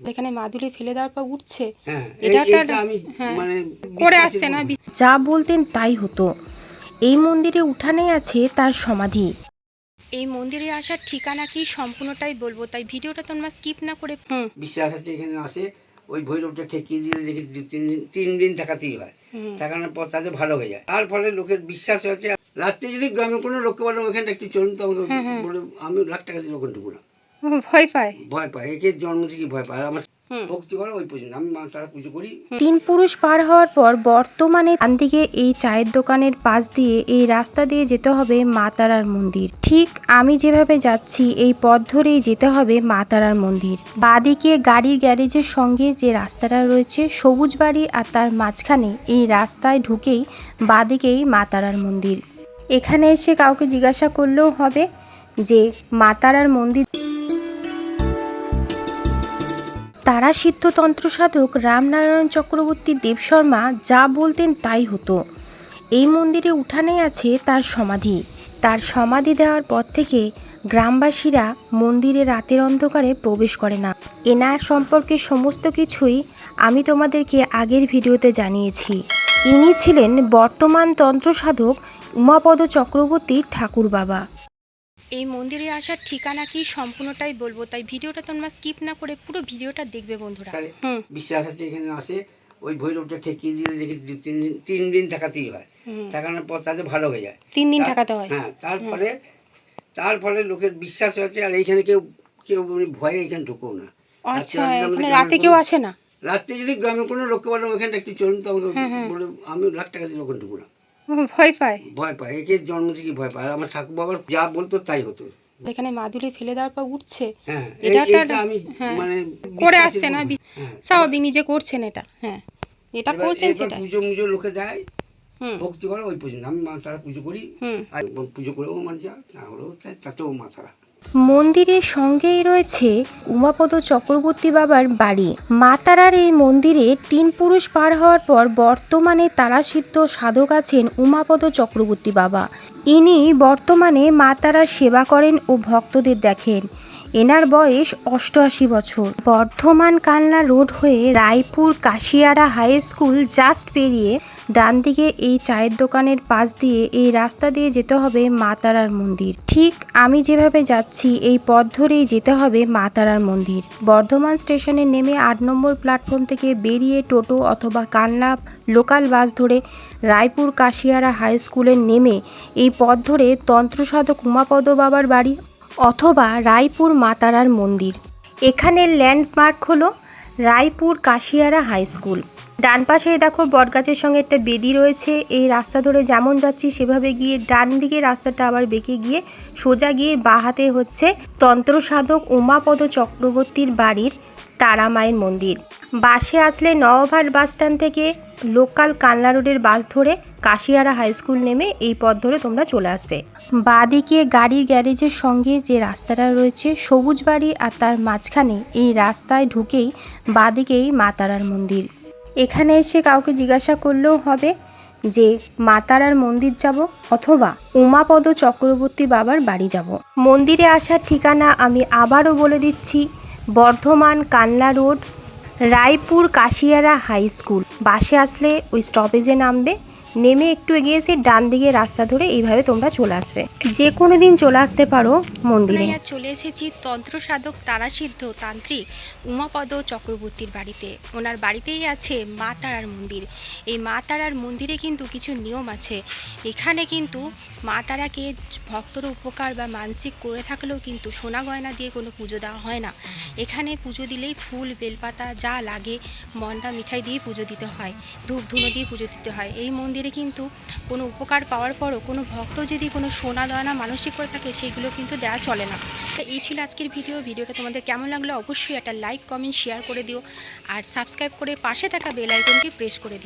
এখানে মাদুলি ফেলে দেওয়ার পর উঠছে। হ্যাঁ হ্যাঁ, মানে করে আসছে না যা বলতেন তাই হতো। এই মন্দিরে উঠানে আছে তার সমাধি। এই মন্দিরে আসার ঠিকানা কি সম্পূর্ণটাই বলব তাই ভিডিওটা তোমরা স্কিপ না করে বিশ্বাস আছে এখানে আসে ওই ভৈরবটা ঠেকিয়ে দিয়ে দেখি তিন দিন তিন দিন থাকাতেই হয়। থাকানোর পর তাদের ভালো হয়ে যায়। তার ফলে লোকের বিশ্বাস হয়েছে। রাত্রে যদি গ্রামে কোনো লোককে বলো ওখানটা একটু চলুন তো আমাকে। বলে আমি লাখ টাকা দিয়ে ওখানে ভয় পায়। ভয় পায়। একে জন্ম থেকে ভয় পায়। আমার ভক্তি করে ওই পর্যন্ত। আমি মা তারা পুজো করি। তিন পুরুষ পার হওয়ার পর বর্তমানে ডান দিকে এই চায়ের দোকানের পাশ দিয়ে এই রাস্তা দিয়ে যেতে হবে মা তারার মন্দির। ঠিক আমি যেভাবে যাচ্ছি এই পথ ধরেই যেতে হবে মা তারার মন্দির। বাদিকে গাড়ির গ্যারেজের সঙ্গে যে রাস্তাটা রয়েছে সবুজ বাড়ি আর তার মাঝখানে এই রাস্তায় ঢুকেই বাদিকেই মা তারার মন্দির। এখানে এসে কাউকে জিজ্ঞাসা করলেও হবে যে মা তারার মন্দির তারা সিদ্ধতন্ত্র সাধক রামনারায়ণ চক্রবর্তী দেবশর্মা যা বলতেন তাই হতো। এই মন্দিরে উঠানে আছে তার সমাধি। তার সমাধি দেওয়ার পর থেকে গ্রামবাসীরা মন্দিরে রাতের অন্ধকারে প্রবেশ করে না। এনার সম্পর্কে সমস্ত কিছুই আমি তোমাদেরকে আগের ভিডিওতে জানিয়েছি। ইনি ছিলেন বর্তমান তন্ত্র সাধক উমাপদ চক্রবর্তী ঠাকুর বাবা এই মন্দিরে আসার ঠিকানা কি সম্পূর্ণটাই বলব তাই ভিডিওটা তোমরা স্কিপ না করে পুরো ভিডিওটা দেখবে বন্ধুরা। হুম। বিশ্বাস আছে এখানে আসে ওই ভৈরবটা ঠেকিয়ে দিয়ে দেখি দু তিন দিন তিন দিন থাকাতেই হয়। থাকানোর পর তাদের ভালো হয়ে যায়। তিন দিন ঠাকাতে হয়। হ্যাঁ তারপরে তার ফলে লোকের বিশ্বাস হয়েছে আর এইখানে কেউ কেউ মানে ভয়ে এখানে ঢুকো না। আচ্ছা রাতে কেউ আসে না? রাত্রে যদি গ্রামে কোনো লোককে বলো ওখানটা একটু চলুন তো আমাকে। বলে আমি লাখ টাকা দিয়ে ওখানে ও, ভয় পায়। ভয় পায় একে জন্ম থেকে ভয় পায়। আর আমার ঠাকুর বাবার যা বলতো তাই হতো। এখানে মাদুলি ফেলে দেওয়ার পর উঠছে। হ্যাঁ এটা আমি হ্যাঁ, মানে করে আসছে না হ্যাঁ। স্বাভাবিক নিজে করছেন এটা। হ্যাঁ এটা করছেন সেটা। পুজো মুজো লোকে দেয় ভক্তি করে ওই পর্যন্ত। আমি মা তারা পুজো করি। হুম। আর পুজো করেও মানে যা না হলেও তাতেও মা তারা। মন্দিরের সঙ্গেই রয়েছে উমাপদ চক্রবর্তী বাবার বাড়ি। মাতারার এই মন্দিরে তিন পুরুষ পার হওয়ার পর বর্তমানে তারাসিদ্ধ সাধক আছেন উমাপদ চক্রবর্তী বাবা। ইনি বর্তমানে মা তারার সেবা করেন ও ভক্তদের দেখেন। এনার বয়স অষ্টআশি বছর। বর্ধমান কালনা রোড হয়ে Raipur Kashiara high school just পেরিয়ে ডান দিকে এই চায়ের দোকানের পাশ দিয়ে এই রাস্তা দিয়ে যেতে হবে মা তারার মন্দির। ঠিক আমি যেভাবে যাচ্ছি, এই পথ ধরেই যেতে হবে মা তারার মন্দির। বর্ধমান স্টেশনে নেমে আট নম্বর প্ল্যাটফর্ম থেকে বেরিয়ে টোটো অথবা কান্না লোকাল বাস ধরে রায়পুর কাশিয়ারা হাই স্কুলে নেমে এই পথ ধরে তন্ত্রসাধক উমাপদ বাবার বাড়ি অথবা রায়পুর মাতারার মন্দির। এখানের ল্যান্ডমার্ক হলো রায়পুর কাশিয়ারা হাই স্কুল। ডান পাশে দেখো বটগাছের সঙ্গে একটা বেদি রয়েছে। এই রাস্তা ধরে যেমন যাচ্ছি সেভাবে গিয়ে ডান দিকে রাস্তাটা আবার বেঁকে গিয়ে সোজা গিয়ে বাঁ হাতে হচ্ছে তন্ত্রসাধক উমাপদ চক্রবর্তীর বাড়ির তারা মায়ের মন্দির। বাসে আসলে নওভাট বাস স্ট্যান্ড থেকে লোকাল কানলা রোডের বাস ধরে কাশিয়ারা হাই স্কুল নেমে এই পথ ধরে তোমরা চলে আসবে। বাদিকে গাড়ির গ্যারেজের সঙ্গে যে রাস্তাটা রয়েছে সবুজ বাড়ি আর তার মাঝখানে এই রাস্তায় ঢুকেই বাদিকেই মা তারার মন্দির। এখানে এসে কাউকে জিজ্ঞাসা করলেও হবে যে মাতারার মন্দির যাব অথবা উমাপদ চক্রবর্তী বাবার বাড়ি যাব। মন্দিরে আসার ঠিকানা আমি আবারও বলে দিচ্ছি বর্ধমান কানলা road, Raipur Kashiara high school. বাসে আসলে ওই স্টপেজে নামবে, নেমে একটু এগিয়ে এসে ডান দিকে রাস্তা ধরে এইভাবে তোমরা চলে আসবে। যে কোনো দিন চলে আসতে পারো মন্দিরে। চলে এসেছি তন্ত্র সাধক তারাসিদ্ধ তান্ত্রিক উমাপদ চক্রবর্তীর বাড়িতে। ওনার বাড়িতেই আছে মা তারার মন্দির। এই মা তারার মন্দিরে কিন্তু কিছু নিয়ম আছে। এখানে কিন্তু মা তারাকে ভক্তর উপকার বা মানসিক করে থাকলেও কিন্তু সোনা গয়না দিয়ে কোনো পুজো দেওয়া হয় না। এখানে পুজো দিলেই ফুল, বেলপাতা যা লাগে মনটা মিঠাই দিয়ে পুজো দিতে হয় ধূপ ধুনো দিয়ে পুজো দিতে হয়। এই মন্দিরে কিন্তু কোনো উপকার পাওয়ার পরও কোনো ভক্ত যদি কোনো সোনা দয়না মানসিক করে থাকে, সেগুলো কিন্তু দেওয়া চলে না। তো এই ছিল আজকের ভিডিও। ভিডিওটা তোমাদের কেমন লাগল অবশ্যই একটা লাইক, কমেন্ট, শেয়ার করে দিও। আর সাবস্ক্রাইব করে পাশে থাকা বেল আইকনকে প্রেস করে দিও।